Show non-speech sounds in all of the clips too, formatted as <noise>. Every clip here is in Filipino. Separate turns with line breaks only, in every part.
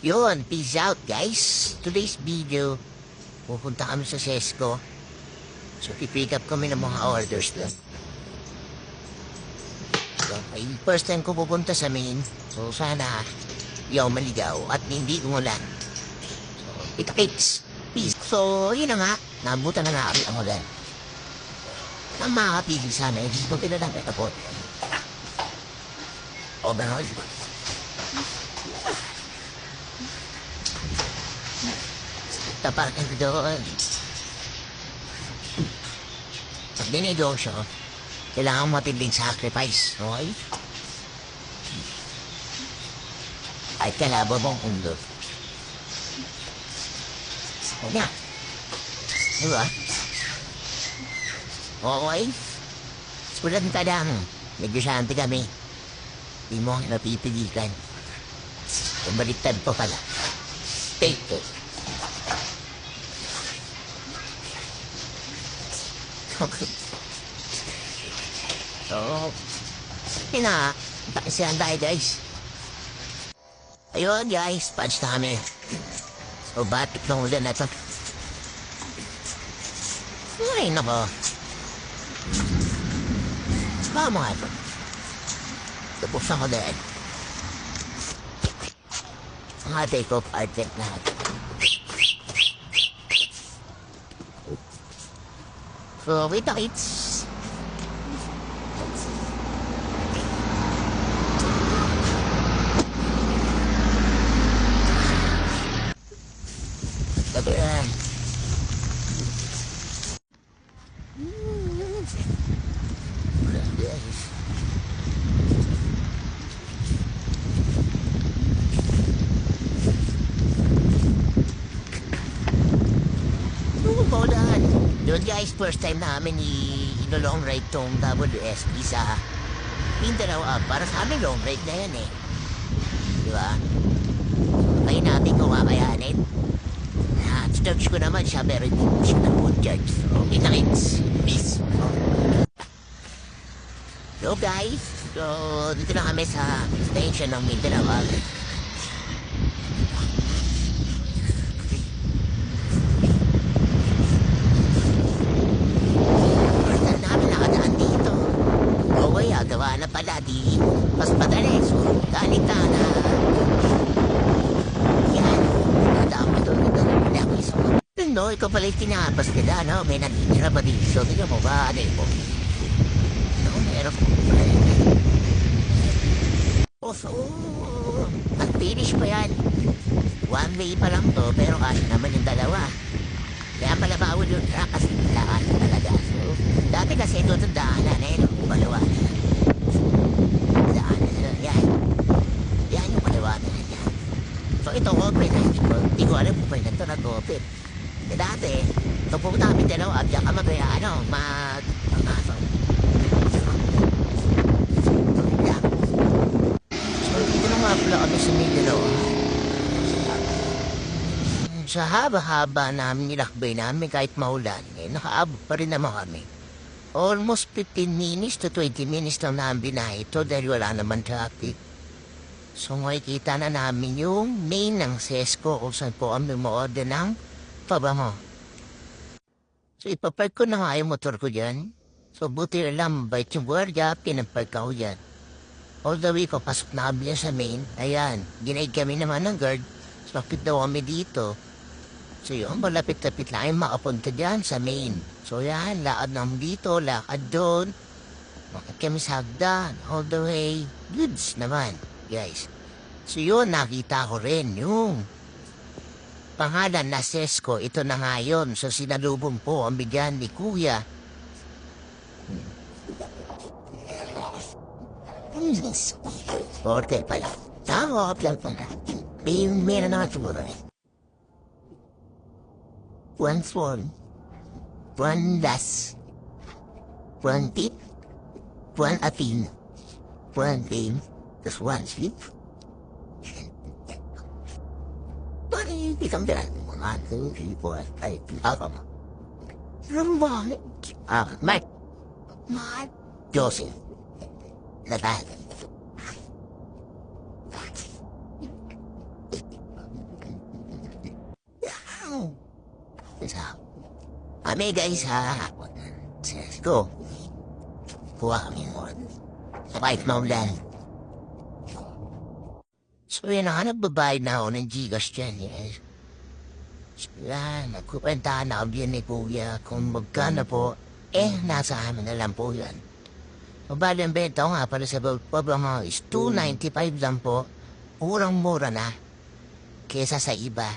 Yun, peace out guys. Today's video, pupunta kami sa Sesco. So, pipick up kami ng mga orders doon. So, first time ko pupunta sa main. So, sana yaw maligaw at hindi umulan. So, kita kits. Peace. So, yun na nga. Nabutan na nga kami ang ulan. Ang makakapigil sana, hindi ko pinadamit ako. Overall. Tapakan ko doon. Pag dinegosyo, kailangan matinding sacrifice, okay? Ay kalabo mong mundo. O nga. Diba? Okay? Sulat ka lang. Negosyante kami. Di mo ako napipilikan. Kumaliktad pa pala. Take it. <laughs> So, yun na. Siyan tayo guys. Ayun guys, punch na kami. So, batik ng ulan na to. Ay, nako. Come on. Tapos ako din. Mga take off artist na. So, before we died. Yun guys, first time namin i- ino-long ride tong WSP sa Mindanao ah, Para sa amin long ride na yan eh. Di ba? Kaya natin kung kakayanin. Ah, church ko naman siya, pero hindi siya na food church. So, kita kits. Peace. So guys, so dito na kami sa station ng Mindanao ah. First time namin nakadaan dito. Oo, kaya na di. Mas madali. So, galing ka na. Yan. Nadaan pa doon. Pa lang. So, no, ikaw pala yung tinapas nila, no? May nanitira ba dito? Tingnan mo ba? Ano mo? No, meron ko. Oh, so, ang finish pa yan. One way pa lang to, pero kasi naman yung dalawa. Kaya pala bawal yung truck kasi lakas talaga. So, dati kasi ito itong daanan eh, no? Paliwanag. Daanan na, yan. Yan yung paliwanag na yan. So, ito open na. Hindi ko, hindi ko alam kung pwede ito nag-open. Eh, dati, ito po namin dalawa, diyan ka mag, ano, mag, mag, yan. So, dito na nga pala kami sa may. Sa haba-haba namin nilakbay namin kahit maulan, eh, nakaabot pa rin naman kami. Almost 15 minutes to 20 minutes lang namin binahe ito dahil wala naman traffic. So makikita na namin yung main ng Sesco kung saan po kami mo-order ng pabango. So ipapark ko na nga yung motor ko dyan. So buti lang mabait yung guardia, pinapark ako dyan. All the way papasok na kami sa main. Ayan, ginaid kami naman ng guard. So bakit daw kami dito? So yun, malapit-lapit lang yung makapunta dyan sa main. So yan, lakad naman dito, lakad doon. Bakit kami sa hagdan, all the way. Goods naman, guys. So yun, nakita ko rin yung pangalan na Sesko. Ito na nga yun. So sinalubong po ang bigyan ni Kuya. Hotel pala. Tama, hotel pala. May meron naman siguro eh. One swan. One las. One tip. One apin. One game. just one sheep. Bunny becomes a one, two, three, four, five, alpha. Rumble, uh, my, my, Joseph, the bad. Amiga is a go. Walking one. Wife, mom, dad. So yun na nga, nagbabayad na ako ng Gcash dyan, yes. So yan, nagkukwentahan na ako ni Kuya kung magkano po. Eh, nasa amin na lang po yan. O bali ang benta nga para sa Pablo is 295 lang po. Murang-mura na. Kesa sa iba.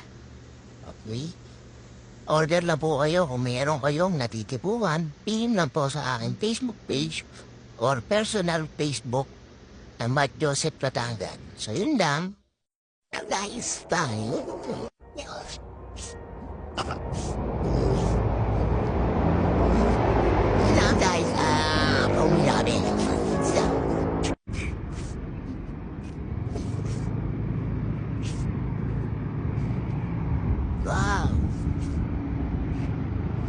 Okay? Order lang po kayo kung meron kayong natitipuan. PM lang po sa aking Facebook page or personal Facebook na Matt Joseph Patangan. So yun lang. Nice time. Now guys, ah, pauwi na kami. Wow.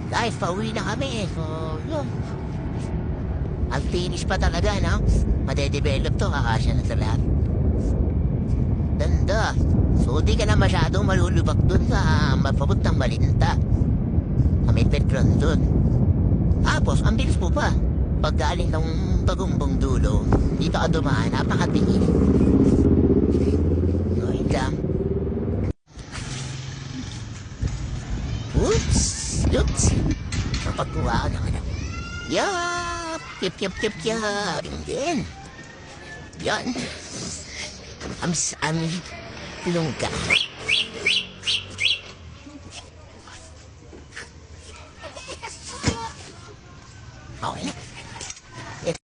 Guys, pauwi na kami eh. So, yun. Ang finish pa talaga, no? Madedevelop to, kakasya na sa lahat. Ganda. So, di ka na masyadong malulubak dun sa mapapuntang malinta. May petron dun. Tapos, ang bilis mo pa. Pag galing ng bagumbong dulo, dito ka dumaan, napakatingin. So, yun lang. Oops! Oops! Kapagkuha ko na ka na. Yup! Yip, yip, yip, yip! Yan! Yan! Am, am, lungga.